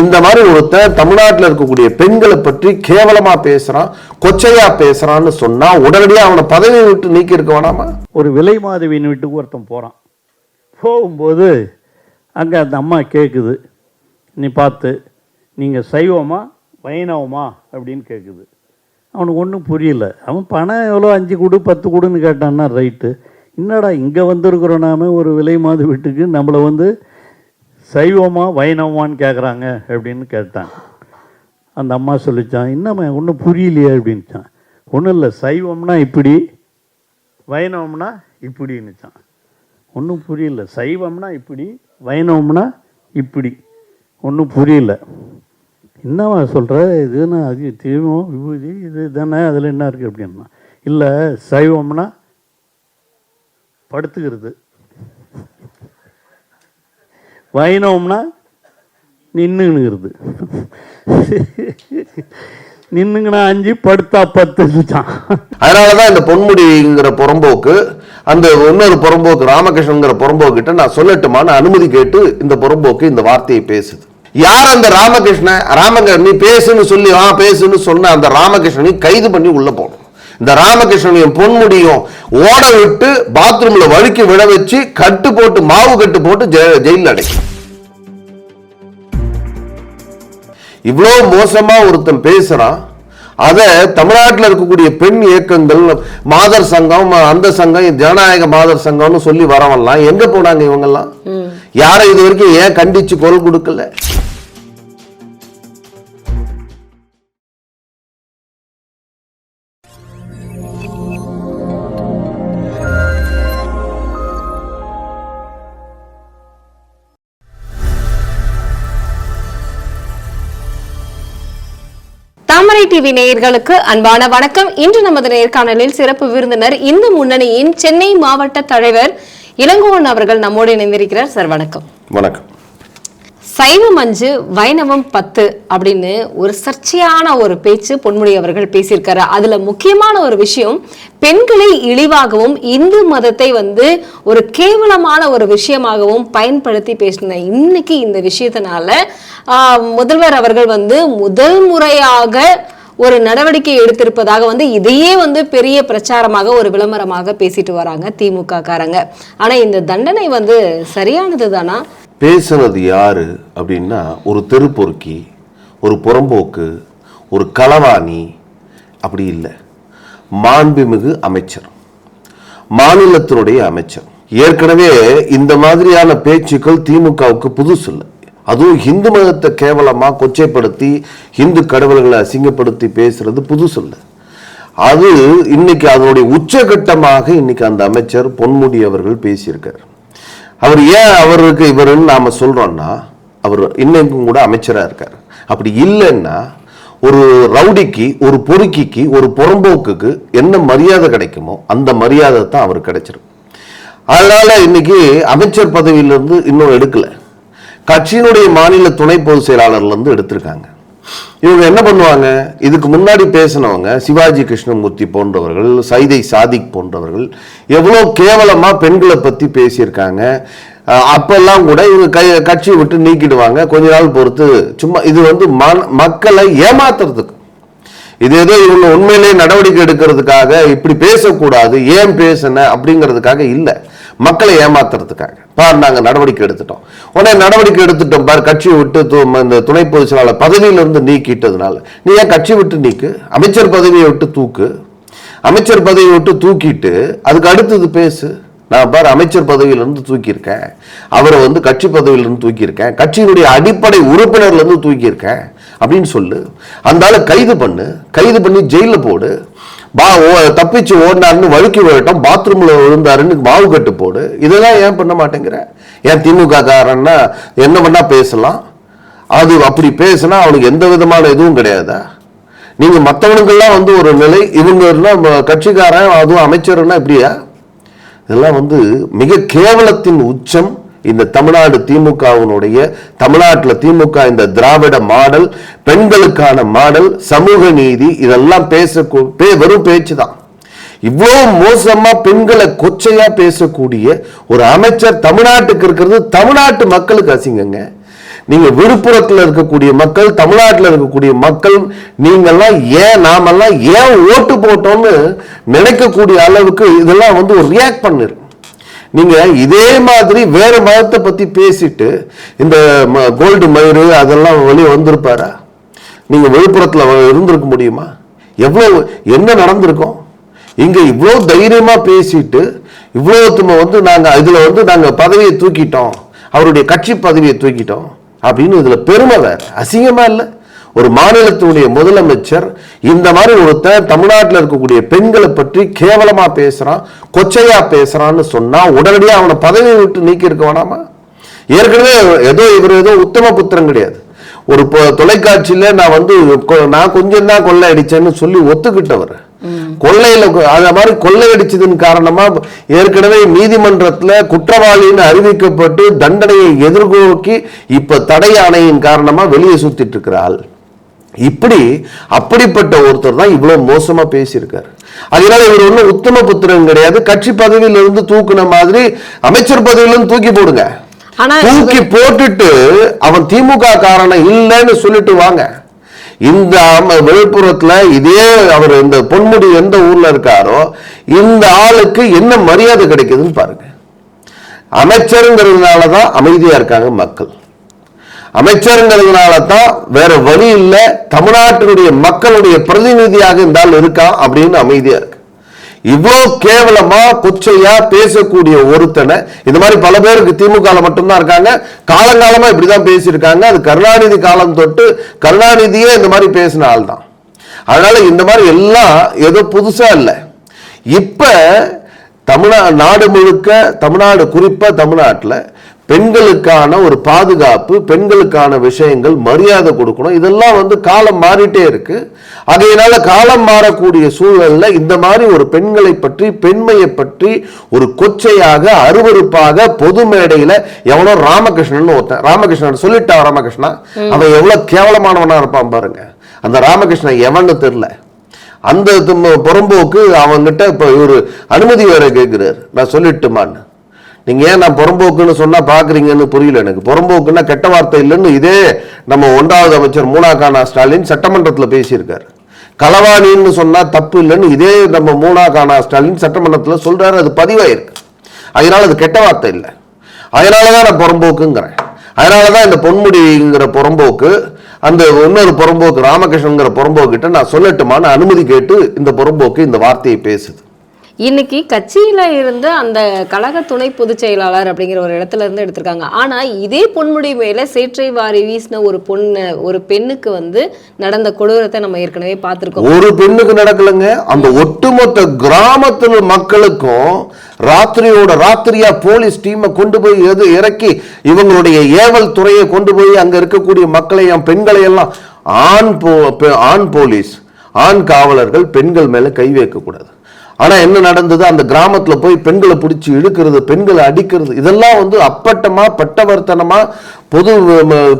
இந்த மாதிரி ஒருத்தன் தமிழ்நாட்டில் இருக்கக்கூடிய பெண்களை பற்றி கேவலமா பேசுறான் கொச்சையா பேசுறான்னு சொன்னா உடனடியாக அவனை பதவி விட்டு நீக்கி இருக்க வேணாமா? ஒரு விலை மாதவியின் வீட்டுக்கு ஒருத்தன் போகிறான் போகும்போது அங்கே அந்த அம்மா கேட்குது நீ பார்த்து நீங்கள் சைவமா வைணவமா? அப்படின்னு கேட்குது அவனுக்கு ஒன்றும் புரியல. அவன் பணம் எவ்வளோ அஞ்சு கொடு பத்து கொடுன்னு கேட்டான்னா ரைட்டு. என்னடா இங்கே வந்திருக்கிறோம் நாம? ஒரு விலை மாத வீட்டுக்கு நம்மளை வந்து சைவமா வைணவமான்னு கேட்குறாங்க அப்படின்னு கேட்டான். அந்த அம்மா சொல்லிச்சான் என்னம்மா ஒன்றும் புரியலையே அப்படின்ச்சான் ஒன்றும் இல்லை சைவம்னா இப்படி வைணவம்னா இப்படின்னுச்சான். ஒன்றும் புரியல சைவம்னா இப்படி வைணவம்னா இப்படி ஒன்றும் புரியல. என்னவா சொல்கிற இதுன்னா அது தீவம் விபூதி இது தானே அதில் என்ன இருக்குது அப்படின்னா இல்லை சைவம்னா படுத்துக்கிறது. வைணவம்னா நின்றுங்கிறது நின்னுங்கண்ணா அஞ்சு படுத்தா பத்துச்சான் அதனாலதான் இந்த பொன்முடிங்கிற புறம்போக்கு அந்த இன்னொரு புறம்போக்கு ராமகிருஷ்ணங்கிற புறம்போக்கிட்ட நான் சொல்லட்டுமான்னு அனுமதி கேட்டு இந்த புறம்போக்கு இந்த வார்த்தையை பேசுது. யார் அந்த ராமகிருஷ்ணன்? ராமக நீ பேசுன்னு சொல்லி ஆ பேசுன்னு சொன்ன அந்த ராமகிருஷ்ணனை கைது பண்ணி உள்ள போகணும் இந்த ராமகிருஷ்ணனையும் பொன்முடியும் ஓட விட்டு பாத்ரூம்ல வழுக்கி விழ வச்சு கட்டு போட்டு மாவு கட்டு போட்டு ஜெயில்ல அடைக்கணும் இவ்வளோ மோசமா ஒருத்தன் பேசுறான். அதை தமிழ்நாட்டில் இருக்கக்கூடிய பெண் இயக்கங்கள் மாதர் சங்கம் அந்த சங்கம் ஜனநாயக மாதர் சங்கம்னு சொல்லி வரவெல்லாம் எங்க போனாங்க இவங்கெல்லாம்? யாரை இது வரைக்கும் ஏன் கண்டிச்சு குரல் கொடுக்கல? டிவி நேயர்களுக்கு அன்பான வணக்கம். இன்று நமது நேர்காணலில் சிறப்பு விருந்தினர் இந்து முன்னணியின் சென்னை மாவட்ட தலைவர் இளங்கோவன் அவர்கள் நம்மோடு இணைந்திருக்கிறார். சார் வணக்கம். வணக்கம். சைவம் அஞ்சு வைணவம் பத்து அப்படின்னு ஒரு சர்ச்சையான ஒரு பேச்சு பொன்முடி அவர்கள் பேசியிருக்காரு. அதுல முக்கியமான ஒரு விஷயம் பெண்களை இழிவாகவும் இந்து மதத்தை வந்து ஒரு கேவலமான ஒரு விஷயமாகவும் பயன்படுத்தி பேசின இன்னைக்கு இந்த விஷயத்தினால முதல்வர் அவர்கள் வந்து முதல் முறையாக ஒரு நடவடிக்கை எடுத்திருப்பதாக வந்து இதையே வந்து பெரிய பிரச்சாரமாக ஒரு விளம்பரமாக பேசிட்டு வராங்க திமுக காரங்க ஆனா இந்த தண்டனை வந்து சரியானது தானா? பேசுனது யாரு அப்படின்னா ஒரு தெருப்பொறுக்கி ஒரு புறம்போக்கு ஒரு களவாணி அப்படி இல்லை. மாண்புமிகு அமைச்சர். மாநிலத்தினுடைய அமைச்சர். ஏற்கனவே இந்த மாதிரியான பேச்சுக்கள் திமுகவுக்கு புதுசு இல்லை. அதுவும் இந்து மதத்தை கேவலமா கொச்சைப்படுத்தி இந்து கடவுள்களை அசிங்கப்படுத்தி பேசுறது புதுசு இல்லை அது இன்னைக்கு அதனுடைய உச்சகட்டமாக இன்னைக்கு அந்த அமைச்சர் பொன்முடி அவர்கள் பேசியிருக்கார். அவர் ஏன் அவருக்கு இவருன்னு நாம சொல்றோம்னா அவர் இன்னைக்கும் கூட அமைச்சராக இருக்கார். அப்படி இல்லைன்னா ஒரு ரவுடிக்கு ஒரு பொறுக்கிக்கு ஒரு புறம்போக்குக்கு என்ன மரியாதை கிடைக்குமோ அந்த மரியாதை தான் அவருக்கு கிடைச்சிருக்கு அதனால இன்னைக்கு அமைச்சர் பதவியிலிருந்து இன்னும் எடுக்கலை. கட்சியினுடைய மாநில துணை பொதுச் செயலாளர்லேருந்து எடுத்திருக்காங்க. இவங்க என்ன பண்ணுவாங்க? இதுக்கு முன்னாடி பேசினவங்க சிவாஜி கிருஷ்ணமூர்த்தி போன்றவர்கள் சைதை சாதிக் போன்றவர்கள் எவ்வளோ கேவலமாக பெண்களை பற்றி பேசியிருக்காங்க. அப்பெல்லாம் கூட இவங்க கை கட்சியை விட்டு நீக்கிடுவாங்க. கொஞ்ச நாள் பொறுத்து சும்மா இது வந்து மன- மக்களை ஏமாத்துறதுக்கு. இது ஏதோ இவங்க உண்மையிலேயே நடவடிக்கை எடுக்கிறதுக்காக இப்படி பேசக்கூடாது ஏன் பேசின அப்படிங்கிறதுக்காக இல்லை. மக்களை ஏமாத்துறதுக்காக. பார் நாங்கள் நடவடிக்கை எடுத்துட்டோம். உடனே நடவடிக்கை எடுத்துட்டோம் பார் கட்சியை விட்டு இந்த துணை பொதுச் செயலாளர் பதவியிலிருந்து நீக்கிட்டதுனால. நீ ஏன் கட்சி விட்டு நீக்கு? அமைச்சர் பதவியை விட்டு தூக்கு. அமைச்சர் பதவியை விட்டு தூக்கிட்டு அதுக்கு அடுத்தது பேசு. நான் பார் அமைச்சர் பதவியிலிருந்து தூக்கியிருக்கேன். அவரை வந்து கட்சி பதவியிலிருந்து தூக்கியிருக்கேன். கட்சியினுடைய அடிப்படை உறுப்பினர்லேருந்து தூக்கியிருக்கேன். அப்படின்னு சொல்லு. அந்த ஆளை கைது பண்ணு. கைது பண்ணி ஜெயிலில் போடு. பா ஓ தப்பிச்சு ஓடினாருன்னு வழுக்கி விழட்டும் பாத்ரூமில் விழுந்தாருன்னு மாவு கட்டு போடு. இதெல்லாம் ஏன் பண்ண மாட்டேங்கிற? ஏன் திமுக காரன்னா என்ன பண்ணால் பேசலாம்? அது அப்படி பேசினா அவனுக்கு எந்த விதமான இதுவும் கிடையாதா? நீங்கள் மற்றவனுக்கெல்லாம் வந்து ஒரு நிலை இவங்க கட்சிக்காரன் அதுவும் அமைச்சர்னா இப்படியா? இதெல்லாம் வந்து மிக கேவலத்தின் உச்சம். இந்த தமிழ்நாடு திமுகவினுடைய தமிழ்நாட்டில் திமுக இந்த திராவிட மாடல் பெண்களுக்கான மாடல் சமூக நீதி இதெல்லாம் பேச வெறும் பேச்சு தான் இவ்வளோ மோசமா பெண்களை கொச்சையா பேசக்கூடிய ஒரு அமைச்சர் தமிழ்நாட்டுக்கு இருக்கிறது தமிழ்நாட்டு மக்களுக்கு அசிங்கங்க. நீங்க விழுப்புரத்துல இருக்கக்கூடிய மக்கள் தமிழ்நாட்டுல இருக்கக்கூடிய மக்கள் நீங்கெல்லாம் ஏன் நாமெல்லாம் ஏன் ஓட்டு போட்டோம்னு நினைக்கக்கூடிய அளவுக்கு இதெல்லாம் வந்து ஒரு ரியாக்ட் பண்ணிரு நீங்க இதே மாதிரி வேற மதத்தை பத்தி பேசிட்டு இந்த கோல்டு மயிறு அதெல்லாம் வெளியே வந்திருப்பாரா? நீங்க விழுப்புரத்தில் இருந்திருக்க முடியுமா? எவ்வளோ என்ன நடந்திருக்கும்? இங்க இவ்வளோ தைரியமா பேசிட்டு இவ்வளோத்தும வந்து நாங்க இதுல வந்து நாங்க பதவியை தூக்கிட்டோம். அவருடைய கட்சி பதவியை தூக்கிட்டோம். அப்படின்னு இதுல பெருமை வேற. அசிங்கமா இல்லை? ஒரு மாநிலத்தினுடைய முதலமைச்சர் இந்த மாதிரி ஒருத்தன் தமிழ்நாட்டில் இருக்கக்கூடிய பெண்களை பற்றி கேவலமா பேசுறான் கொச்சையா பேசுறான்னு சொன்னா உடனடியாக அவனை பதவியை விட்டு நீக்கி இருக்க வேணாமா? ஏற்கனவே ஏதோ இவர் ஏதோ உத்தம புத்திரன் கிடையாது. ஒரு தொலைக்காட்சியில நான் வந்து நான் கொஞ்சம் தான் கொள்ளை அடிச்சேன்னு சொல்லி ஒத்துக்கிட்டவர். கொள்ளையில அந்த மாதிரி கொள்ளையடிச்சதன் காரணமா ஏற்கனவே நீதிமன்றத்துல குற்றவாளின்னு அறிவிக்கப்பட்டு தண்டனையை எதிர்நோக்கி இப்ப தடை ஆணையின் காரணமா வெளியே சுத்திட்டு இருக்கிறாள். இப்படி அப்படிப்பட்ட ஒருத்தர் தான் இவ்வளவு மோசமா பேசியிருக்காரு. அதனால இவர் ஒன்றும் உத்தம புத்திரன் கிடையாது. கட்சி பதவியில இருந்து தூக்குன மாதிரி அமைச்சர் பதவியில இருந்து தூக்கி போடுங்க. ஆனா தூக்கி போட்டுட்டு அவன் திமுக காரனை இல்லைன்னு சொல்லிட்டு வாங்க. இந்த விழுப்புரத்துல இதே அவர் இந்த பொன்முடி எந்த ஊர்ல இருக்காரோ இந்த ஆளுக்கு என்ன மரியாதை கிடைக்குதுன்னு பாருங்க. அமைச்சருங்கிறதுனால தான் அமைதியா இருக்காங்க மக்கள். அமைச்சருங்கிறதுனால தான் வேற வழி இல்லை. தமிழ்நாட்டினுடைய மக்களுடைய பிரதிநிதியாக இந்த ஆள் இருக்கான் அப்படின்னு அமைதியா இருக்கு. இவ்வளோ கேவலமா கொச்சையா பேசக்கூடிய ஒருத்தனை இந்த மாதிரி பல பேருக்கு திமுக மட்டும்தான் இருக்காங்க. காலங்காலமா இப்படிதான் பேசியிருக்காங்க. அது கருணாநிதி காலம் தொட்டு கருணாநிதியே இந்த மாதிரி பேசின ஆள் தான் அதனால இந்த மாதிரி எல்லாம் ஏதோ புதுசா இல்லை. இப்ப தமிழ்நா நாடு முழுக்க தமிழ்நாடு குறிப்பா தமிழ்நாட்டில் பெண்களுக்கான ஒரு பாதுகாப்பு பெண்களுக்கான விஷயங்கள் மரியாதை கொடுக்கணும். இதெல்லாம் வந்து காலம் மாறிட்டே இருக்கு. ஆகையினால காலம் மாறக்கூடிய சூழல்ல இந்த மாதிரி ஒரு பெண்களை பற்றி பெண்மையை பற்றி ஒரு கொச்சையாக அருவருப்பாக பொது மேடையில எவனோ ராமகிருஷ்ணன் ஒருத்தன் ராமகிருஷ்ணன் சொல்லிட்டா ராமகிருஷ்ணா? அவன் எவ்வளவு கேவலமானவனா இருப்பான் பாருங்க. அந்த ராமகிருஷ்ணன் எவன்னு தெரியல. அந்த புறம்போக்கு அவங்கிட்ட இப்ப இவரு அனுமதி வேற கேட்கிறாரு நான் சொல்லட்டுமான்னு. நீங்க ஏன் நான் புறம்போக்குன்னு சொன்னால் பார்க்குறீங்கன்னு புரியல எனக்கு. புறம்போக்குன்னா கெட்ட வார்த்தை இல்லைன்னு இதே நம்ம ஒன்றாவது அமைச்சர் மூனாகானா ஸ்டாலின் சட்டமன்றத்துல பேசியிருக்காரு. களவாணின்னு சொன்னால் தப்பு இல்லைன்னு இதே நம்ம மூனாகானா ஸ்டாலின் சட்டமன்றத்துல சொல்கிறாரு அது பதிவாயிருக்கு. அதனால அது கெட்ட வார்த்தை இல்லை. அதனால தான் நான் புறம்போக்குங்கிறேன். அதனால தான் இந்த பொன்முடிங்கிற புறம்போக்கு அந்த இன்னொரு புறம்போக்கு ராமகிருஷ்ணங்கிற புறம்போக்கிட்ட நான் சொல்லட்டுமான்னு அனுமதி கேட்டு இந்த புறம்போக்கு இந்த வார்த்தையை பேசுது. இன்னைக்கு கட்சியில இருந்து அந்த கழக துணை பொதுச் செயலாளர் அப்படிங்கிற ஒரு இடத்துல இருந்து எடுத்திருக்காங்க. ஆனா இதே பொன்முடி மேல சேற்றை வாரி வீசின ஒரு பொண்ணு ஒரு பெண்ணுக்கு வந்து நடந்த கொடூரத்தை நம்ம ஏற்கனவே பார்த்திருக்கோம். ஒரு பெண்ணுக்கு நடக்கலங்க. அந்த ஒட்டுமொத்த கிராமத்துல மக்களுக்கும் ராத்திரியோட ராத்திரியா போலீஸ் டீமை கொண்டு போய் எது இறக்கி இவங்களுடைய ஏவல் துறையை கொண்டு போய் அங்க இருக்கக்கூடிய மக்களையும் பெண்களை எல்லாம் ஆண் போ ஆண் போலீஸ் ஆண் காவலர்கள் பெண்கள் மேல கை வைக்க கூடாது ஆனா என்ன நடந்தது? அந்த கிராமத்துல போய் பெண்களை பிடிச்சி இழுக்கிறது பெண்களை அடிக்கிறது இதெல்லாம் வந்து அப்பட்டமா பட்டவர்த்தனமா பொது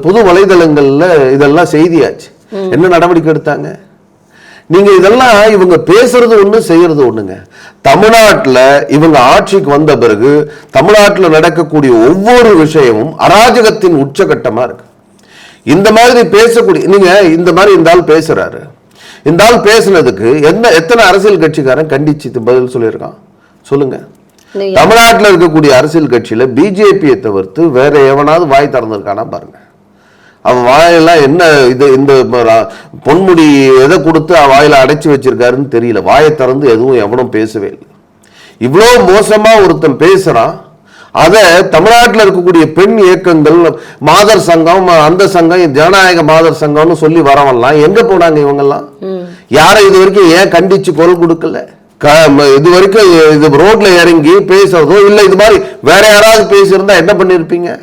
பொது வலைதளங்கள்ல இதெல்லாம் செய்தியாச்சு. என்ன நடவடிக்கை எடுத்தாங்க? நீங்க இதெல்லாம் இவங்க பேசுறது ஒண்ணு செய்யறது ஒண்ணுங்க. தமிழ்நாட்டுல இவங்க ஆட்சிக்கு வந்த பிறகு தமிழ்நாட்டுல நடக்கக்கூடிய ஒவ்வொரு விஷயமும் அராஜகத்தின் உச்சகட்டமா இருக்கு. இந்த மாதிரி பேசக்கூடிய நீங்க இந்த மாதிரி இந்த ஆள் பேசுறாரு. இந்த ஆள் பேசுனதுக்கு என்ன எத்தனை அரசியல் கட்சிக்காரன் கண்டிச்சு பதில் சொல்லியிருக்கான்? சொல்லுங்க? தமிழ்நாட்டுல இருக்கக்கூடிய அரசியல் கட்சியில பிஜேபியை தவிர்த்து வேற எவனாவது வாய் திறந்திருக்கானா பாருங்க. அவன் வாயெல்லாம் என்ன இது இந்த பொன்முடி எதை கொடுத்து அவன் வாயில அடைச்சு வச்சிருக்காருன்னு தெரியல. வாயை திறந்து எதுவும் எவனும் பேசவே இல்லை. இவ்வளோ மோசமா ஒருத்தன் பேசுறான். அதை தமிழ்நாட்டில் இருக்கக்கூடிய பெண் இயக்கங்கள் மாதர் சங்கம் அந்த சங்கம் ஜனநாயக மாதர் சங்கம்னு சொல்லி வரவெல்லாம் எங்க போனாங்க இவங்கெல்லாம்? யாரை இது வரைக்கும் ஏன் கண்டிச்சு குரல் கொடுக்கல? க- ம- இது வரைக்கும் இது ரோட்ல இறங்கி பேசுறதோ இல்லை இது மாதிரி வேற யாராவது பேசியிருந்தா என்ன பண்ணிருப்பீங்க?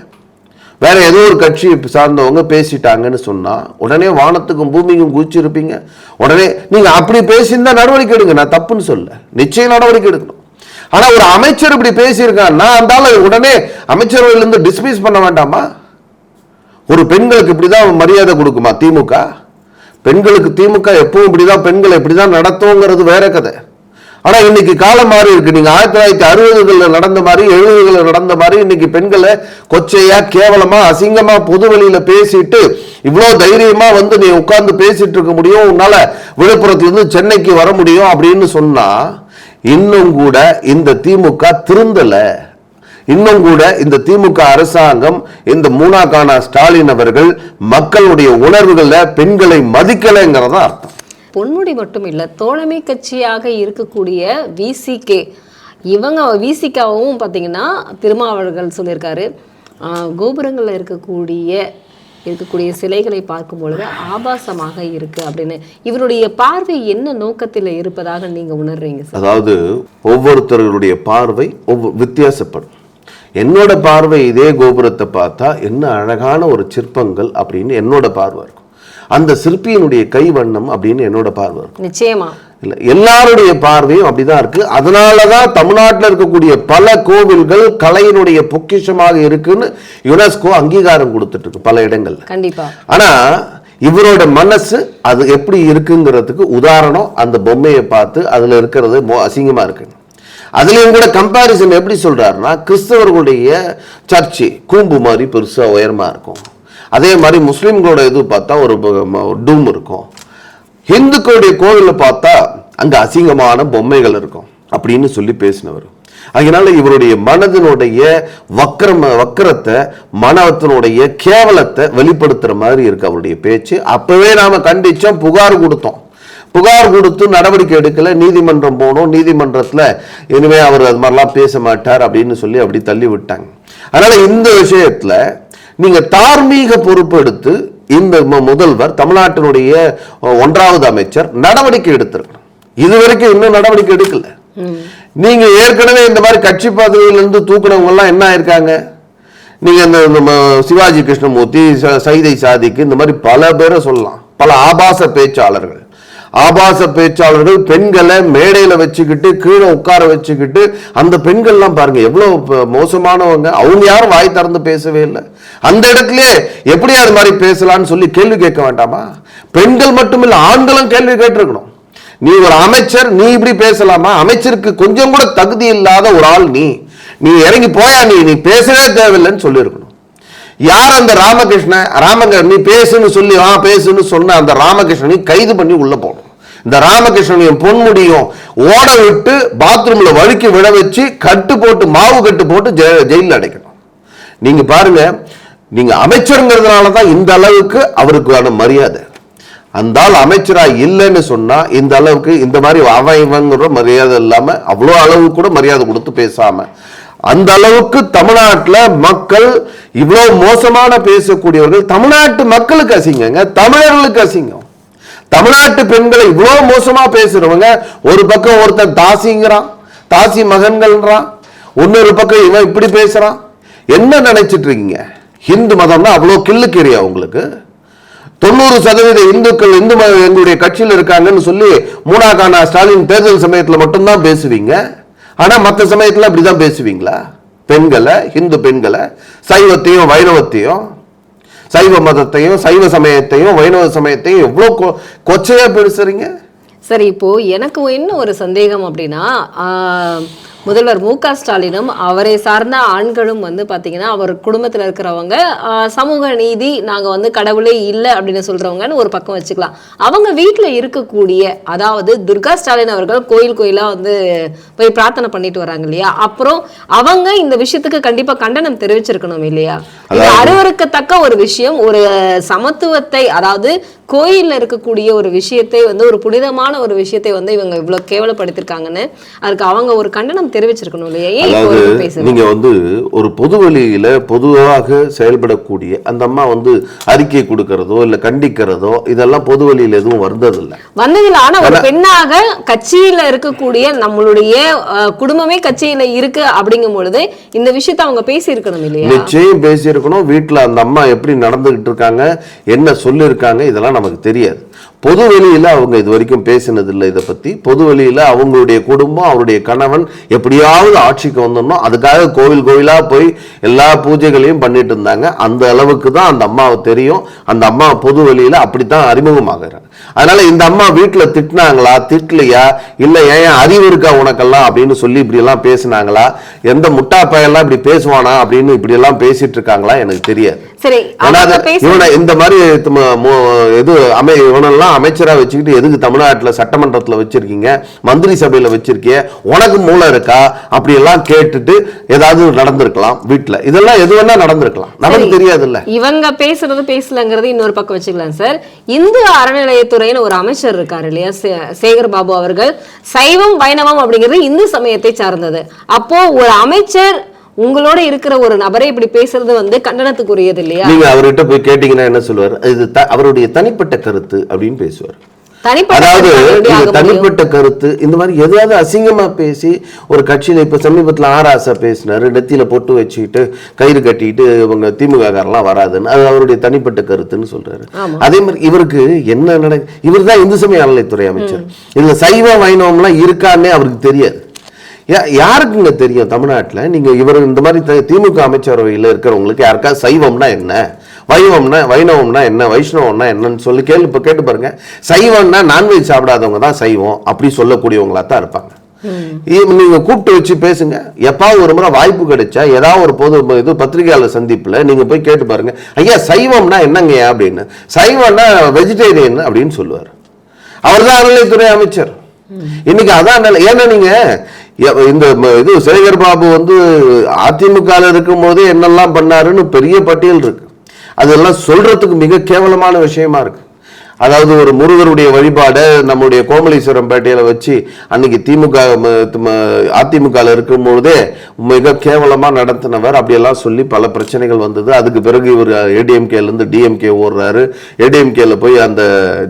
வேற ஏதோ ஒரு கட்சி சார்ந்தவங்க பேசிட்டாங்கன்னு சொன்னா உடனே வானத்துக்கும் பூமிக்கும் குதிச்சிருப்பீங்க உடனே நீங்க அப்படி பேசியிருந்தா நடவடிக்கை எடுங்க நான் தப்புன்னு சொல்ல. நிச்சயம் நடவடிக்கை எடுக்கணும். ஆனா ஒரு அமைச்சர் இப்படி பேசியிருக்கான்னா அந்த உடனே அமைச்சரவையில இருந்து டிஸ்மிஸ் பண்ண வேண்டாமா? ஒரு பெண்களுக்கு இப்படிதான் மரியாதை கொடுக்குமா திமுக? பெண்களுக்கு திமுக எப்பவும் இப்படிதான் பெண்களை இப்படிதான் நடத்துங்கிறது வேற கதை. ஆனால் இன்னைக்கு காலம் மாறி இருக்கு. நீங்க ஆயிரத்தி தொள்ளாயிரத்தி அறுபதுகளில் நடந்த மாதிரி எழுபதுகளில் நடந்த மாதிரி இன்னைக்கு பெண்களை கொச்சையா கேவலமா அசிங்கமா பொது வெளியில பேசிட்டு இவ்வளவு தைரியமா வந்து நீ உட்கார்ந்து பேசிட்டு இருக்க முடியும் உன்னால விழுப்புரத்துலேருந்து சென்னைக்கு வர முடியும் அப்படின்னு சொன்னா இன்னும் கூட இந்த திமுக திருந்தலை. இன்னும் கூட இந்த திமுக அரசாங்கம் இந்த மூணாக்கான ஸ்டாலின் அவர்கள் மக்களுடைய உணர்வுகள்ல பெண்களை மதிக்கலைங்கிறதா அர்த்தம். பொன்முடி மட்டும் இல்ல தோழமை கட்சியாக இருக்கக்கூடிய விசிகே இவங்க விசிகாவும் பார்த்தீங்கன்னா திருமாவளவர்கள் சொல்லியிருக்காரு. கோபுரங்கள்ல இருக்கக்கூடிய இருக்கக்கூடிய சிலைகளை பார்க்கும் பொழுது ஆபாசமாக இருக்கு அப்படின்னு. இவருடைய பார்வை என்ன நோக்கத்தில் இருப்பதாக நீங்க உணர்றீங்க அதாவது ஒவ்வொருத்தருடைய பார்வை ஒவ்வொரு வித்தியாசப்படும். என்னோட பார்வை இதே கோபுரத்தை பார்த்தா என்ன அழகான ஒரு சிற்பங்கள் அப்படின்னு என்னோட பார்வை இருக்கும். அந்த சிற்பியினுடைய கைவண்ணம் அப்படின்னு என்னோட பார்வை இருக்கும். நிச்சயமா. இல்ல எல்லாருடைய பார்வையும் அப்படிதான் இருக்கு. அதனாலதான் தமிழ்நாட்டில் இருக்கக்கூடிய பல கோவில்கள் கலையினுடைய பொக்கிஷமாக இருக்குன்னு யுனெஸ்கோ அங்கீகாரம் கொடுத்துட்டு இருக்கு பல இடங்கள்ல. கண்டிப்பா. ஆனா இவரோட மனசு அது எப்படி இருக்குங்கிறதுக்கு உதாரணம் அந்த பொம்மையை பார்த்து அதுல இருக்கிறது அசிங்கமா இருக்கு அதுலேயும் கூட கம்பாரிசன் எப்படி சொல்கிறாருன்னா கிறிஸ்தவர்களுடைய சர்ச்சு கூம்பு மாதிரி பெருசாக உயரமாக இருக்கும். அதே மாதிரி முஸ்லீம்களோட இது பார்த்தா ஒரு டூம் இருக்கும். ஹிந்துக்களுடைய கோவிலில் பார்த்தா அங்கே அசிங்கமான பொம்மைகள் இருக்கும் அப்படின்னு சொல்லி பேசினவர். அதனால இவருடைய மனதினுடைய வக்கரம் வக்கரத்தை மனத்தினுடைய கேவலத்தை வெளிப்படுத்துகிற மாதிரி இருக்கு அவருடைய பேச்சு. அப்போவே நாம் கண்டிச்சோம் புகார் கொடுத்தோம். புகார் கொடுத்து நடவடிக்கை எடுக்கல நீதிமன்றம் போனோம் நீதிமன்றத்துல இனிமே அவர் அது மாதிரிலாம் பேச மாட்டார் அப்படின்னு சொல்லி அப்படி தள்ளி விட்டாங்க. அதனால இந்த விஷயத்துல நீங்க தார்மீக பொறுப்பு எடுத்து இந்த முதல்வர் தமிழ்நாட்டினுடைய ஒன்றாவது அமைச்சர் நடவடிக்கை எடுத்திருக்கணும். இது வரைக்கும் இன்னும் நடவடிக்கை எடுக்கல. நீங்க ஏற்கனவே இந்த மாதிரி கட்சி பதவியிலிருந்து தூக்குனவங்க எல்லாம் என்ன ஆயிருக்காங்க? நீங்க இந்த நம்ம சிவாஜி கிருஷ்ணமூர்த்தி சைதை சாதிக்கு இந்த மாதிரி பல பேரை சொல்லலாம். பல ஆபாச பேச்சாளர்கள். ஆபாச பேச்சாளர்கள் பெண்களை மேடையில் வச்சுக்கிட்டு கீழே உட்கார வச்சுக்கிட்டு அந்த பெண்கள்லாம் பாருங்க எவ்வளோ மோசமானவங்க. அவங்க யாரும் வாய் திறந்து பேசவே இல்லை. அந்த இடத்துல எப்படி அது மாதிரி பேசலாம்னு சொல்லி கேள்வி கேட்க வேண்டாமா? பெண்கள் மட்டும் இல்லை ஆண்களும் கேள்வி கேட்டிருக்கணும். நீ ஒரு அமைச்சர் நீ இப்படி பேசலாமா? அமைச்சருக்கு கொஞ்சம் கூட தகுதி இல்லாத ஒரு ஆள் நீ. நீ இறங்கி போயா நீ? நீ பேசவே தேவையில்லைன்னு சொல்லியிருக்கணும். யார் அந்த ராமகிருஷ்ணன் ராமங்க நீ பேசுன்னு சொல்லி ஆ பேசுன்னு சொன்ன அந்த ராமகிருஷ்ணனை கைது பண்ணி உள்ள போகணும். இந்த ராமகிருஷ்ணனையும் பொன்முடியும் ஓட விட்டு பாத்ரூம்ல வழுக்கி விட வச்சு கட்டு போட்டு மாவு கட்டு போட்டு ஜெ- அடைக்கணும். நீங்க பாருங்க நீங்க அமைச்சருங்கிறதுனால தான் இந்த அளவுக்கு அவருக்கான மரியாதை. அந்த ஆள் அமைச்சரா இல்லைன்னு சொன்னா இந்த அளவுக்கு இந்த மாதிரி அவன் இவங்கிற மரியாதை இல்லாம அவ்வளோ அளவு கூட மரியாதை கொடுத்து பேசாம அந்த அளவுக்கு தமிழ்நாட்டில் மக்கள் இவ்வளோ மோசமான பேசக்கூடியவர்கள். தமிழ்நாட்டு மக்களுக்கு அசிங்கங்க. தமிழர்களுக்கு அசிங்கம். தமிழ்நாட்டு பெண்களை இவ்வளோ மோசமாக பேசுறவங்க ஒரு பக்கம் ஒருத்தன் தாசிங்கிறான் தாசி மகன்கள்ன்றான் இன்னொரு பக்கம் இவன் இப்படி பேசுகிறான் என்ன நினைச்சிட்டு இருக்கீங்க? ஹிந்து மதம்னா அவ்வளோ கிள்ளுக்கேரியா உங்களுக்கு. தொண்ணூறு சதவீத இந்துக்கள் இந்து மதம் எங்களுடைய கட்சியில் இருக்காங்கன்னு சொல்லி மூணாக்கானா ஸ்டாலின் தேர்தல் சமயத்தில் மட்டும்தான் பேசுவீங்க. ஆனால் மற்ற சமயத்தில் அப்படி தான் பேசுவீங்களா? பெண்களை ஹிந்து பெண்களை சைவத்தையும் வைணவத்தையும் சைவ மதத்தையும் சைவ சமயத்தையும் வைணவ சமயத்தையும் எவ்வளோ கொ- கொச்சையாக பேசுறீங்க? சரி இப்போ எனக்கு என்ன ஒரு சந்தேகம் அப்படின்னா முதல்வர் மு க ஸ்டாலினும் அவரை சார்ந்த ஆண்களும் வந்து பாத்தீங்கன்னா அவர் குடும்பத்துல இருக்கிறவங்க சமூக நீதி நாங்க வந்து கடவுளே இல்லை அப்படின்னு சொல்றவங்கன்னு ஒரு பக்கம் வச்சுக்கலாம். அவங்க வீட்டுல இருக்கக்கூடிய அதாவது துர்கா ஸ்டாலின் அவர்கள் கோயில் கோயிலா வந்து போய் பிரார்த்தனை பண்ணிட்டு வராங்க இல்லையா? அப்புறம் அவங்க இந்த விஷயத்துக்கு கண்டிப்பா கண்டனம் தெரிவிச்சிருக்கணும் இல்லையா? இது அருவருக்கத்தக்க ஒரு விஷயம் ஒரு சமத்துவத்தை அதாவது கோயில்ல இருக்கக்கூடிய ஒரு விஷயத்தை வந்து ஒரு புனிதமான ஒரு விஷயத்தை வந்து இவங்க இவ்வளவு கேவலப்படுத்திருக்காங்கன்னு அதுக்கு அவங்க ஒரு கண்டனம் தெரிவிச்சிருக்கணும் இல்லையா? ஏன் நீங்க வந்து ஒரு பொது வெளியில பொதுவாக செயல்படக்கூடிய அந்த அம்மா வந்து அறிக்கை கொடுக்கறதோ இல்ல கண்டிக்கிறதோ இதெல்லாம் பொது வெளியில எதுவும் வந்ததில்லை. வந்ததுல ஆனா ஒரு பெண்ணாக கட்சியில இருக்கக்கூடிய நம்மளுடைய குடும்பமே கட்சியில இருக்கு அப்படிங்கும் பொழுது இந்த விஷயத்தை அவங்க பேசி இருக்கணும் இல்லையா? நிச்சயம் பேசியிருக்கணும். வீட்டுல அந்த அம்மா எப்படி நடந்துகிட்டு இருக்காங்க என்ன சொல்லியிருக்காங்க இதெல்லாம் நமக்கு தெரியாது. பொது வெளியில அவங்க இது வரைக்கும் பேசினது இல்லை இதை பத்தி. பொது வெளியில அவங்களுடைய குடும்பம் அவருடைய கணவன் எப்படியாவது ஆட்சிக்கு வந்துடணும் அதுக்காக கோவில் கோவிலா போய் எல்லா பூஜைகளையும் பண்ணிட்டு இருந்தாங்க. அந்த அளவுக்கு தான் அந்த அம்மாவை தெரியும். அந்த அம்மா பொது வெளியில அப்படித்தான் அறிமுகமாகிறாங்க. அதனால இந்த அம்மா வீட்டுல திட்டினாங்களா? திட்டலையா? இல்ல ஏன் அறிவு இருக்கா உனக்கெல்லாம் அப்படின்னு சொல்லி இப்படி எல்லாம் பேசினாங்களா? எந்த முட்டா பையெல்லாம் இப்படி பேசுவானா அப்படின்னு இப்படி எல்லாம் பேசிட்டு இருக்காங்களா எனக்கு தெரியாது. சரி இந்த மாதிரி இது அமை இவனெல்லாம் அமைச்சரா வச்சுக்கிட்டு எதுக்கு தமிழ்நாட்டுல சட்டமன்றத்துல வச்சிருக்கீங்க? மந்திரி சபையில வச்சிருக்கிய? உனக்கு மூளை இருக்கா? அப்படி எல்லாம் கேட்டுட்டு ஏதாவது நடந்திருக்கலாம் வீட்டுல இதெல்லாம் எது வேணா நடந்திருக்கலாம். நமக்கு சரி. தெரியாதுல்ல. இவங்க பேசுறது பேசலங்கிறது இன்னொரு பக்கம் வச்சுக்கலாம் சார். இந்து அறநிலையத்துறைன்னு ஒரு அமைச்சர் இருக்காரு இல்லையா? சேகர் பாபு அவர்கள். சைவம் வைணவம் அப்படிங்கிறது இந்து சமயத்தை சார்ந்தது. அப்போ ஒரு அமைச்சர் உங்களோட இருக்கிற ஒரு நபரை இப்படி பேசுறது வந்து கண்டனத்துக்குரியது இல்லையா நீங்க அவர்கிட்ட போய் கேட்டீங்கன்னா என்ன சொல்லுவார்? இது அவருடைய தனிப்பட்ட கருத்து அப்படின்னு பேசுவார். தனிப்பட்ட அதாவது? தனிப்பட்ட கருத்து இந்த மாதிரி எதாவது அசிங்கமா பேசி ஒரு கட்சியில இப்ப சமீபத்துல ஆராசா பேசினாரு நெத்தியில பொட்டு வச்சுக்கிட்டு கயிறு கட்டிட்டு இவங்க திமுக காரெல்லாம் வராதுன்னு அது அவருடைய தனிப்பட்ட கருத்துன்னு சொல்றாரு. அதே மாதிரி இவருக்கு என்ன நட இவர் தான் இந்து சமய அறநிலைத்துறை அமைச்சர். இதுல சைவ வைணவம்லாம் இருக்கான்னே அவருக்கு தெரியாது. யாருக்குங்க தெரியும் தமிழ்நாட்டுல? நீங்க இவர் இந்த மாதிரி திமுக அமைச்சரவையில் இருக்கிறவங்களுக்கு யாருக்கா சைவம்னா என்ன? வைணவம்னா வைணவம்னா என்ன? வைஷ்ணவம்னா என்னன்னு சொல்லி கேள்வி இப்போ கேட்டு பாருங்க. சைவம்னா நான்வெஜ் சாப்பிடாதவங்க தான் சைவம் அப்படி சொல்லக்கூடியவங்களா தான் இருப்பாங்க. நீங்க கூப்பிட்டு வச்சு பேசுங்க. எப்பாவது ஒரு முறை வாய்ப்பு கிடைச்சா ஏதாவது ஒரு பொது இது பத்திரிகையாளர் சந்திப்புல நீங்க போய் கேட்டு பாருங்க. ஐயா சைவம்னா என்னங்கய்யா அப்படின்னு. சைவம்னா வெஜிடேரியன் அப்படின்னு சொல்லுவார். அவர் தான் அறநிலைத்துறை அமைச்சர் இன்னைக்கு அதான் ஏன்னா நீங்க இந்த ம- இது சேகர் பாபு வந்து அதிமுக இருக்கும் போதே என்னெல்லாம் பண்ணாருன்னு பெரிய பட்டியல் இருக்கு. அதெல்லாம் சொல்றதுக்கு மிக கேவலமான விஷயமா இருக்கு. அதாவது ஒரு முருகருடைய வழிபாடை நம்முடைய கோமலீஸ்வரம் பேட்டையில் வச்சு அன்னைக்கு திமுக அதிமுகவில் இருக்கும் பொழுதே மிக கேவலமாக நடத்தினவர். அப்படியெல்லாம் சொல்லி பல பிரச்சனைகள் வந்தது. அதுக்கு பிறகு இவர் ஏடிஎம்கேலேருந்து டிஎம்கே ஓடுறாரு. ஏடிஎம்கேல போய் அந்த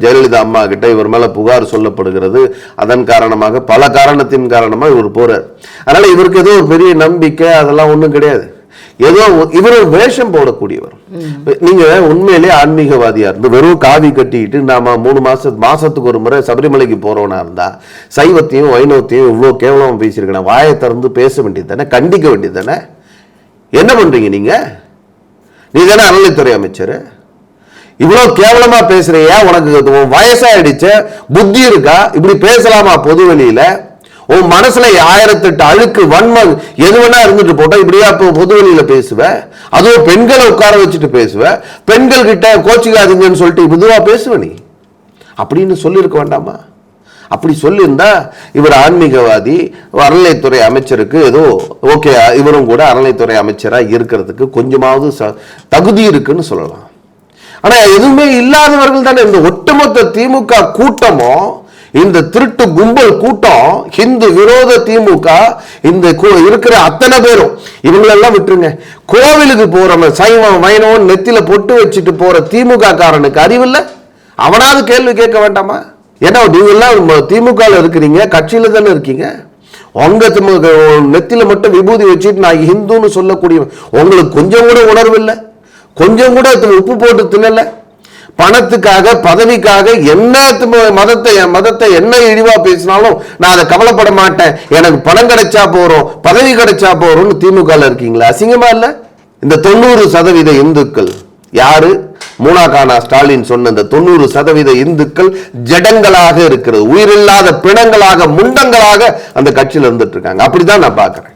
ஜெயலலிதா அம்மா கிட்ட இவர் மேலே புகார் சொல்லப்படுகிறது. அதன் காரணமாக பல காரணத்தின் காரணமாக இவர் போகிறார் அதனால் இவருக்கு ஏதோ ஒரு பெரிய நம்பிக்கை அதெல்லாம் ஒன்றும் கிடையாது. ஏதோ இவர் வேஷம் போடக்கூடியவர். நீங்க உண்மையிலே ஆன்மீகவாதியா இருந்து வெறும் காவி கட்டிக்கிட்டு நாம மூணு மாசத்து மாசத்துக்கு ஒரு முறை சபரிமலைக்கு போறவனா இருந்தா சைவத்தையும் வைணவத்தையும் இவ்வளவு கேவலமா பேசியிருக்கேன் வாயை திறந்து பேச வேண்டியது தானே? கண்டிக்க வேண்டியது தானே? என்ன பண்றீங்க நீங்க? நீ தானே அறநிலைத்துறை அமைச்சர். இவ்வளவு கேவலமா பேசுறியா? உனக்கு வயசாயிடுச்சு. புத்தி இருக்கா? இப்படி பேசலாமா பொது வெளியில? உன் மனசுல ஆயிரத்தெட்டு அழுக்கு வன்மம் எது வேணா இருந்துட்டு போட்டா இப்படியா இப்போ பொது வெளியில பேசுவேன் அதுவும் பெண்களை உட்கார வச்சுட்டு பேசுவேன் பெண்கள் கிட்ட கோச்சிக்காதீங்கன்னு சொல்லிட்டு இதுவா பேசுவ நீ. அப்படின்னு சொல்லியிருக்க வேண்டாமா? அப்படி சொல்லியிருந்தா இவர் ஆன்மீகவாதி அறநிலைத்துறை அமைச்சருக்கு ஏதோ ஓகே இவரும் கூட அறநிலைத்துறை அமைச்சராக இருக்கிறதுக்கு கொஞ்சமாவது ச- தகுதி இருக்குன்னு சொல்லலாம். ஆனால் எதுவுமே இல்லாதவர்கள் தானே. இந்த ஒட்டுமொத்த திமுக கூட்டமும் இந்த திருட்டு கும்பல் கூட்டம் ஹிந்து விரோத திமுக இந்த இருக்கிற அத்தனை பேரும் இவங்களெல்லாம் விட்டுருங்க. கோவிலுக்கு போறவன் சைவம் வைணவன் நெத்தில பொட்டு வச்சுட்டு போற திமுக காரனுக்கு அறிவில்ல அவனாவது கேள்வி கேட்க வேண்டாமா? ஏன்னா நீங்கெல்லாம் திமுக இருக்கிறீங்க கட்சியில தானே இருக்கீங்க. உங்க திமுக நெத்தில மட்டும் விபூதி வச்சுட்டு நான் ஹிந்துன்னு சொல்லக்கூடிய உங்களுக்கு கொஞ்சம் கூட உணர்வு இல்லை? கொஞ்சம் கூட உப்பு போட்டு தின்னல? பணத்துக்காக பதவிக்காக என்ன மதத்தை என் மதத்தை என்ன இழிவா பேசினாலும் நான் அதை கவலைப்பட மாட்டேன். எனக்கு பணம் கிடைச்சா போறோம் பதவி கிடைச்சா போறோம்னு திமுக இருக்கீங்களா? அசிங்கமா இல்ல? இந்த தொண்ணூறு சதவீத இந்துக்கள் யாரு? மூனாகானா ஸ்டாலின் சொன்ன இந்த தொண்ணூறு சதவீத இந்துக்கள் ஜடங்களாக இருக்கிறது. உயிரில்லாத பிணங்களாக முண்டங்களாக அந்த கட்சியில இருந்துட்டு இருக்காங்க. அப்படிதான் நான் பாக்குறேன்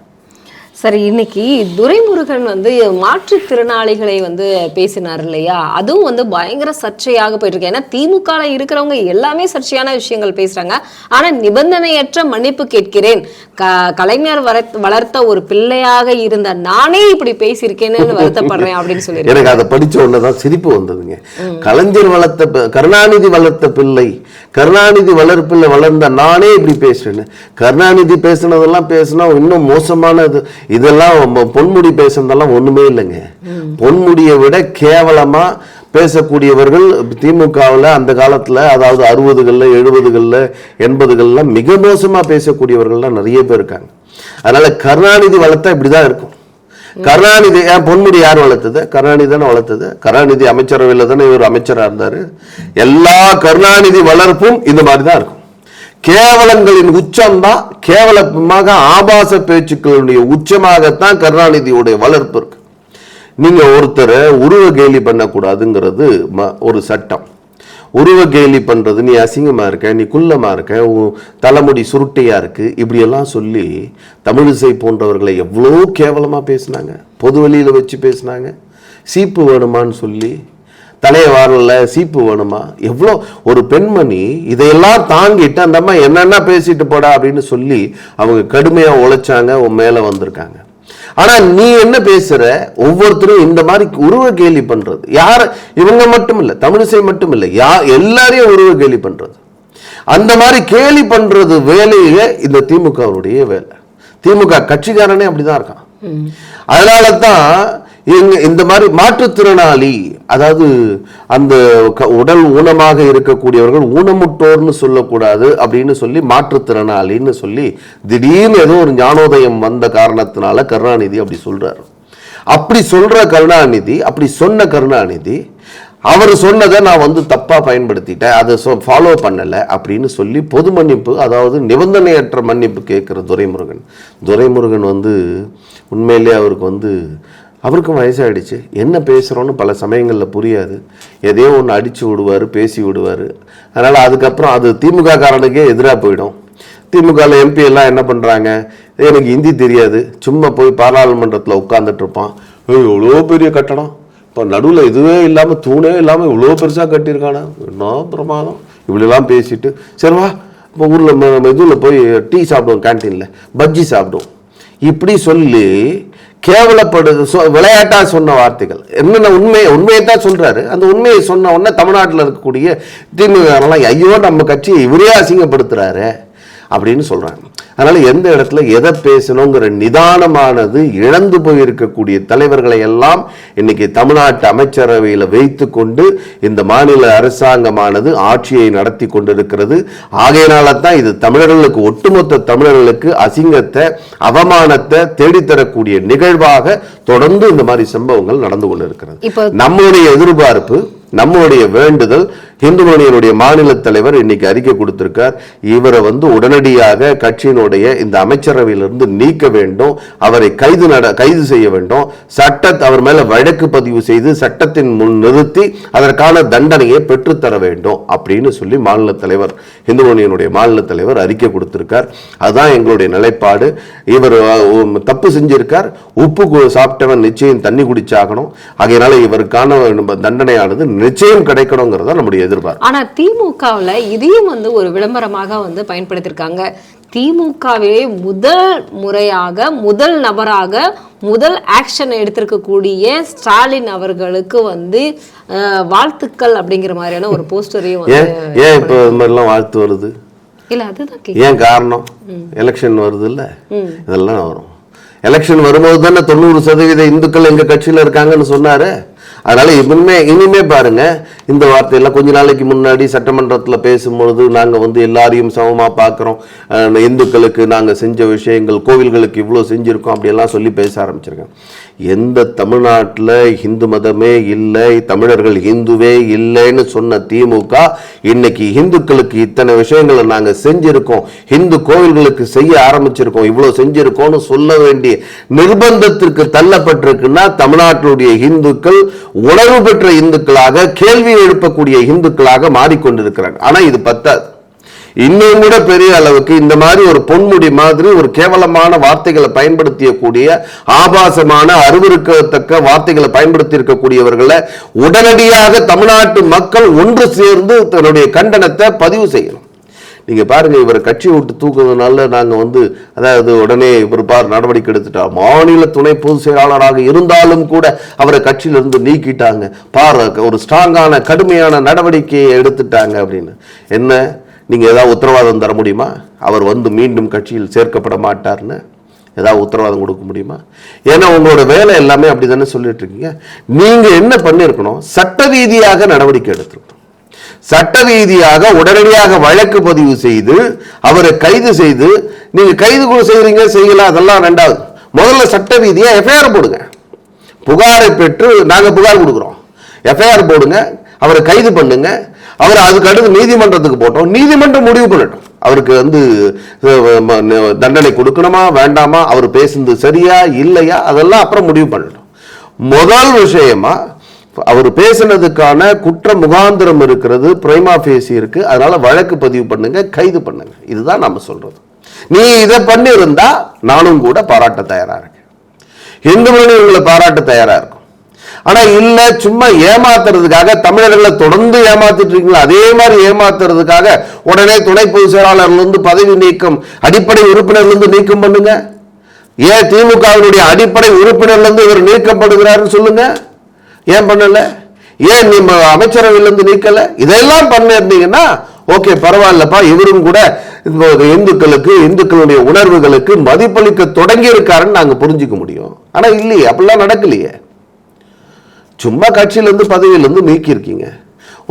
சரி இன்னைக்கு துரைமுருகன் வந்து மாற்றுத்திறனாளிகளை வந்து பேசினார் இல்லையா? அதுவும் வந்து பயங்கர சர்ச்சையாக போயிட்டு இருக்கு ஏன்னா திமுக இருக்கிறவங்க எல்லாமே சர்ச்சையான விஷயங்கள் பேசுறாங்க. ஆனா நிபந்தனையற்ற மன்னிப்பு கேட்கிறேன். க கலைஞர் வளர்த்த- வளர்த்த ஒரு பிள்ளையாக இருந்த நானே இப்படி பேசியிருக்கேன்னு வருத்தப்படுறேன் அப்படின்னு சொல்லி எனக்கு அதை படிச்ச உடனேதான் சிரிப்பு வந்ததுங்க. கலைஞர் வளர்த்த கருணாநிதி வளர்த்த பிள்ளை கருணாநிதி வளர்ப்பில் வளர்ந்த நானே இப்படி பேசுறேன்னு. கருணாநிதி பேசுனதெல்லாம் பேசினா இன்னும் மோசமானது. இதெல்லாம் பொன்முடி பேசுனதெல்லாம் ஒண்ணுமே இல்லைங்க. பொன்முடியை விட கேவலமா பேசக்கூடியவர்கள் திமுகவில் அந்த காலத்தில் அதாவது அறுபதுகளில் எழுபதுகளில் எண்பதுகளில் மிக மோசமாக பேசக்கூடியவர்கள்லாம் நிறைய பேர் இருக்காங்க. அதனால கருணாநிதி வளர்த்தா இப்படிதான் இருக்கும். கருணாநிதி ஏன் பொன்முடி யார் வளர்த்தது? கருணாநிதி தானே வளர்த்தது. கருணாநிதி அமைச்சரவையில் தானே இவர் அமைச்சராக இருந்தார். எல்லா கருணாநிதி வளர்ப்பும் இந்த மாதிரி தான் இருக்கும். கேவலங்களின் உச்சம்தான். கேவலமாக ஆபாச பேச்சுக்களுடைய உச்சமாகத்தான் கருணாநிதியுடைய வளர்ப்பு இருக்கு. நீங்க ஒருத்தரை உருவ கேலி பண்ணக்கூடாதுங்கிறது ம- ஒரு சட்டம். உருவ கேலி பண்றது நீ அசிங்கமா இருக்க நீ குள்ளமா இருக்க உன் தலைமுடி சுருட்டையா இருக்கு. இப்படியெல்லாம் சொல்லி தமிழிசை போன்றவர்களை எவ்வளோ கேவலமா பேசினாங்க. பொது வழியில் வச்சு பேசினாங்க. சீப்பு வேணுமான்னு சொல்லி தலையை வாரல சீப்பு வேணுமா? எவ்வளோ ஒரு பெண்மணி இதையெல்லாம் தாங்கிட்டு அந்த அம்மா என்னென்ன பேசிட்டு போடா அப்படின்னு சொல்லி அவங்க கடுமையா உழைச்சாங்க உன் மேல வந்திருக்காங்க. ஆனா நீ என்ன பேசுற? ஒவ்வொருத்தரும் இந்த மாதிரி உருவ கேலி பண்றது. யார இவங்க மட்டும் இல்ல தமிழிசை மட்டும் இல்ல யா எல்லாரையும் உருவ கேலி பண்றது. அந்த மாதிரி கேலி பண்றது வேலையே இந்த திமுகவுடைய வேலை. திமுக கட்சிக்காரனே அப்படிதான் இருக்கான். அதனால தான் எங்க இந்த மாதிரி மாற்றுத்திறனாளி அதாவது அந்த க- உடல் ஊனமாக இருக்கக்கூடியவர்கள் ஊனமுட்டோர்னு சொல்லக்கூடாது அப்படின்னு சொல்லி மாற்றுத்திறனாளின்னு சொல்லி திடீர்னு ஏதோ ஒரு ஞானோதயம் வந்த காரணத்தினால கருணாநிதி அப்படி சொல்றாரு. அப்படி சொல்ற கருணாநிதி அப்படி சொன்ன கருணாநிதி அவர் சொன்னதை நான் வந்து தப்பாக பயன்படுத்திட்டேன் அதை ஃபாலோ பண்ணலை அப்படின்னு சொல்லி பொது மன்னிப்பு அதாவது நிபந்தனையற்ற மன்னிப்பு கேட்குற துரைமுருகன். துரைமுருகன் வந்து உண்மையிலேயே அவருக்கு வந்து அவருக்கும் வயசாகிடுச்சு என்ன பேசுகிறோன்னு பல சமயங்களில் புரியாது. எதையோ ஒன்று அடித்து விடுவார் பேசி விடுவார். அதனால் அதுக்கப்புறம் அது திமுக காரனுக்கே எதிராக போயிடும். திமுகவில் எம்பி எல்லாம் என்ன பண்ணுறாங்க எனக்கு ஹிந்தி தெரியாது. சும்மா போய் பாராளுமன்றத்தில் உட்காந்துட்ருப்பான் இவ்வளோ பெரிய கட்டடம். இப்போ நடுவில் இதுவே இல்லாமல் தூணே இல்லாமல் இவ்வளோ பெருசாக கட்டியிருக்கானே? என்ன பிரமாதம். இப்படிலாம் பேசிட்டு சரிவா இப்போ ஊரில் இதில் போய் டீ சாப்பிடுவோம் கேன்டீனில் பஜ்ஜி சாப்பிடுவோம். இப்படி சொல்லி கேவலப்படுது. சொ- விளையாட்டா சொன்ன வார்த்தைகள். என்னென்ன உண்மையை உண்மையை தான் சொல்றாரு. அந்த உண்மையை சொன்ன உடனே தமிழ்நாட்டில் இருக்கக்கூடிய திமுகலாம் ஐயோ நம்ம கட்சியை இவரே அசிங்கப்படுத்துறாரு அப்படின்னு சொல்றாங்க. அதனால எந்த இடத்துல எதை பேசணுங்கிற நிதானமானது இழந்து போயிருக்கக்கூடிய தலைவர்களை எல்லாம் இன்னைக்கு தமிழ்நாட்டு அமைச்சரவையில் வைத்து கொண்டு இந்த மாநில அரசாங்கமானது ஆட்சியை நடத்தி கொண்டிருக்கிறது. ஆகையினால தான் இது தமிழர்களுக்கு ஒட்டுமொத்த தமிழர்களுக்கு அசிங்கத்தை அவமானத்தை தேடித்தரக்கூடிய நிகழ்வாக தொடர்ந்து இந்த மாதிரி சம்பவங்கள் நடந்து கொண்டிருக்கிறது. நம்மளுடைய எதிர்பார்ப்பு நம்மளுடைய வேண்டுதல் இந்து மணியனுடைய மாநில தலைவர் இன்னைக்கு அறிக்கை கொடுத்திருக்கார். இவரை வந்து உடனடியாக கட்சியினுடைய இந்த அமைச்சரவையிலிருந்து நீக்க வேண்டும் அவரை கைது நட கைது செய்ய வேண்டும். சட்ட அவர் மேல வழக்கு பதிவு செய்து சட்டத்தின் முன் நிறுத்தி அதற்கான தண்டனையை பெற்றுத்தர வேண்டும் அப்படின்னு சொல்லி மாநில தலைவர் இந்து யூனியனுடைய மாநில தலைவர் அறிக்கை கொடுத்திருக்கார். அதுதான் எங்களுடைய நிலைப்பாடு. இவர் தப்பு செஞ்சிருக்கார். உப்பு சாப்பிட்டவன் நிச்சயம் தண்ணி குடிச்சாகணும். ஆகையினால இவருக்கான நம்ம தண்டனையானது நிச்சயம் கிடைக்கணுங்கிறத நம்முடைய எதிர்பார்ப்பு. ஆனா திமுகவில் இதையும் வந்து ஒரு விளம்பரமாக வந்து பயன்படுத்தியிருக்காங்க திமுகவே முதல் முறையாக முதல் நபராக முதல் ஆக்ஷன் எடுத்திருக்கக்கூடிய ஸ்டாலின் அவர்களுக்கு வந்து வாழ்த்துக்கள் அப்படிங்கிற மாதிரியான ஒரு போஸ்டரையும் ஏன் இப்போ இது மாதிரிலாம் வாழ்த்து வருது? இல்ல அதுதான் ஏன் காரணம்? எலெக்ஷன் வருது இல்ல இதெல்லாம் வரும். எலெக்ஷன் வரும்போது தானே தொண்ணூறு சதவீத இந்துக்கள் எங்க கட்சியில இருக்காங்கன்னு சொன்னாரு. அதனால இனிமே இனிமே பாருங்க இந்த வார்த்தையெல்லாம் கொஞ்ச நாளைக்கு முன்னாடி சட்டமன்றத்தில் பேசும்பொழுது நாங்க வந்து எல்லாரையும் சமமா பார்க்குறோம் இந்துக்களுக்கு நாங்க செஞ்ச விஷயங்கள் கோவில்களுக்கு இவ்வளோ செஞ்சுருக்கோம் அப்படியெல்லாம் சொல்லி பேச ஆரம்பிச்சிருக்கேன். எந்த தமிழ்நாட்டில் இந்து மதமே இல்லை தமிழர்கள் இந்துவே இல்லைன்னு சொன்ன திமுக இன்னைக்கு இந்துக்களுக்கு இத்தனை விஷயங்களை நாங்கள் செஞ்சுருக்கோம். இந்து கோவில்களுக்கு செய்ய ஆரம்பிச்சிருக்கோம். இவ்வளோ செஞ்சுருக்கோம்னு சொல்ல வேண்டிய நிர்பந்தத்திற்கு தள்ளப்பட்டிருக்குன்னா தமிழ்நாட்டினுடைய இந்துக்கள் உணர்வு பெற்ற இந்துக்களாக கேள்வி எழுப்பக்கூடிய இந்துக்களாக மாறிக்கொண்டிருக்கிறாங்க. ஆனால் இது பத்தாது. இன்னும் கூட பெரிய அளவுக்கு இந்த மாதிரி ஒரு பொன்முடி மாதிரி ஒரு கேவலமான வார்த்தைகளை பயன்படுத்தியக்கூடிய ஆபாசமான அருவருக்கத்தக்க வார்த்தைகளை பயன்படுத்தி இருக்கக்கூடியவர்களை உடனடியாக தமிழ்நாட்டு மக்கள் ஒன்று சேர்ந்து தன்னுடைய கண்டனத்தை பதிவு செய்யணும். நீங்க பாருங்க இவர் கட்சி விட்டு தூக்குறதுனால நாங்க வந்து அதாவது உடனே இவர் பார் நடவடிக்கை எடுத்துட்டா மாநில துணை பொதுச் செயலாளராக இருந்தாலும் கூட அவரை கட்சியிலிருந்து நீக்கிட்டாங்க. பார் ஒரு ஸ்ட்ராங்கான கடுமையான நடவடிக்கையை எடுத்துட்டாங்க அப்படின்னு. என்ன? நீங்கள் ஏதாவது உத்தரவாதம் தர முடியுமா? அவர் வந்து மீண்டும் கட்சியில் சேர்க்கப்பட மாட்டார்னு ஏதாவது உத்தரவாதம் கொடுக்க முடியுமா? ஏன்னா உங்களோட வேலை எல்லாமே அப்படி தானே சொல்லிட்டு இருக்கீங்க நீங்கள் என்ன பண்ணியிருக்கணும் சட்ட ரீதியாக நடவடிக்கை எடுத்திருக்கணும். சட்ட ரீதியாக உடனடியாக வழக்கு பதிவு செய்து அவரை கைது செய்து நீங்கள் கைது கூட செய்கிறீங்க செய்யலாம் அதெல்லாம் ரெண்டாவது. முதல்ல சட்ட ரீதியாக எஃப்ஐஆர் போடுங்க. புகாரை பெற்று நாங்கள் புகார் கொடுக்குறோம். எஃப்ஐஆர் போடுங்க அவரை கைது பண்ணுங்க. அவர் அதுக்கு அடுத்து நீதிமன்றத்துக்கு போட்டோம். நீதிமன்றம் முடிவு பண்ணட்டும். அவருக்கு வந்து தண்டனை கொடுக்கணுமா வேண்டாமா அவர் பேசுனது சரியா இல்லையா அதெல்லாம் அப்புறம் முடிவு பண்ணட்டும். முதல் விஷயமா அவர் பேசினதுக்கான குற்ற முகாந்திரம் இருக்கிறது பிரைமா பேசி இருக்கு. அதனால வழக்கு பதிவு பண்ணுங்க கைது பண்ணுங்க. இதுதான் நம்ம சொல்றது. நீ இதை பண்ணியிருந்தா நானும் கூட பாராட்ட தயாரா இருக்கேன். இந்து மனிதர்களை பாராட்ட தயாரா இருக்கும். ஆனா இல்ல சும்மா ஏமாத்துறதுக்காக தமிழர்களை தொடர்ந்து ஏமாத்திட்டு இருக்கீங்களா அதே மாதிரி ஏமாத்துறதுக்காக உடனே துணை பொதுச் செயலாளர்ல இருந்து பதவி நீக்கம் அடிப்படை உறுப்பினர்ல இருந்து நீக்கம் பண்ணுங்க. ஏன் திமுகவினுடைய அடிப்படை உறுப்பினர்ல இருந்து இவர் நீக்கப்படுகிறாருன்னு சொல்லுங்க. ஏன் பண்ணல? ஏன் நீ அமைச்சரவையில இருந்து நீக்கல? இதெல்லாம் பண்ணிருந்தீங்கன்னா ஓகே பரவாயில்லப்பா இவரும் கூட இந்துக்களுக்கு இந்துக்களுடைய உணர்வுகளுக்கு மதிப்பளிக்க தொடங்கி இருக்காருன்னு நாங்க புரிஞ்சுக்க முடியும். ஆனா இல்லையே அப்படிலாம் நடக்கலையே. சும்மா கட்சியிலேருந்து பதவியிலேருந்து நீக்கியிருக்கீங்க.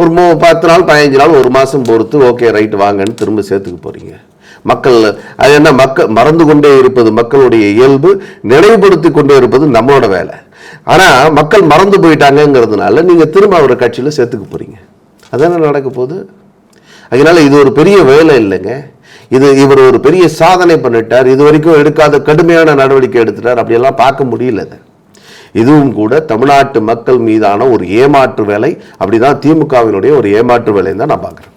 ஒரு மூ பத்து நாள் பதினஞ்சு நாள் ஒரு மாதம் பொறுத்து ஓகே ரைட் வாங்கன்னு திரும்ப சேர்த்துக்க போகிறீங்க மக்கள் அது என்ன மக்கள் மறந்து கொண்டே இருப்பது மக்களுடைய இயல்பு நினைவுபடுத்தி கொண்டே இருப்பது நம்மளோட வேலை. ஆனால் மக்கள் மறந்து போயிட்டாங்கங்கிறதுனால நீங்கள் திரும்ப அவரை கட்சியில் சேர்த்துக்க போகிறீங்க அதானே நடக்க போகுது? அதனால இது ஒரு பெரிய வேலை இல்லைங்க. இது இவர் ஒரு பெரிய சாதனை பண்ணிட்டார். இது வரைக்கும் எடுக்காத கடுமையான நடவடிக்கை எடுத்துட்டார். அப்படியெல்லாம் பார்க்க முடியல இதுவும் கூட தமிழ்நாட்டு மக்கள் மீதான ஒரு ஏமாற்று வேலை. அப்படிதான் திமுகவினுடைய ஒரு ஏமாற்று வேலைன்னு தான் நான் பார்க்குறேன்.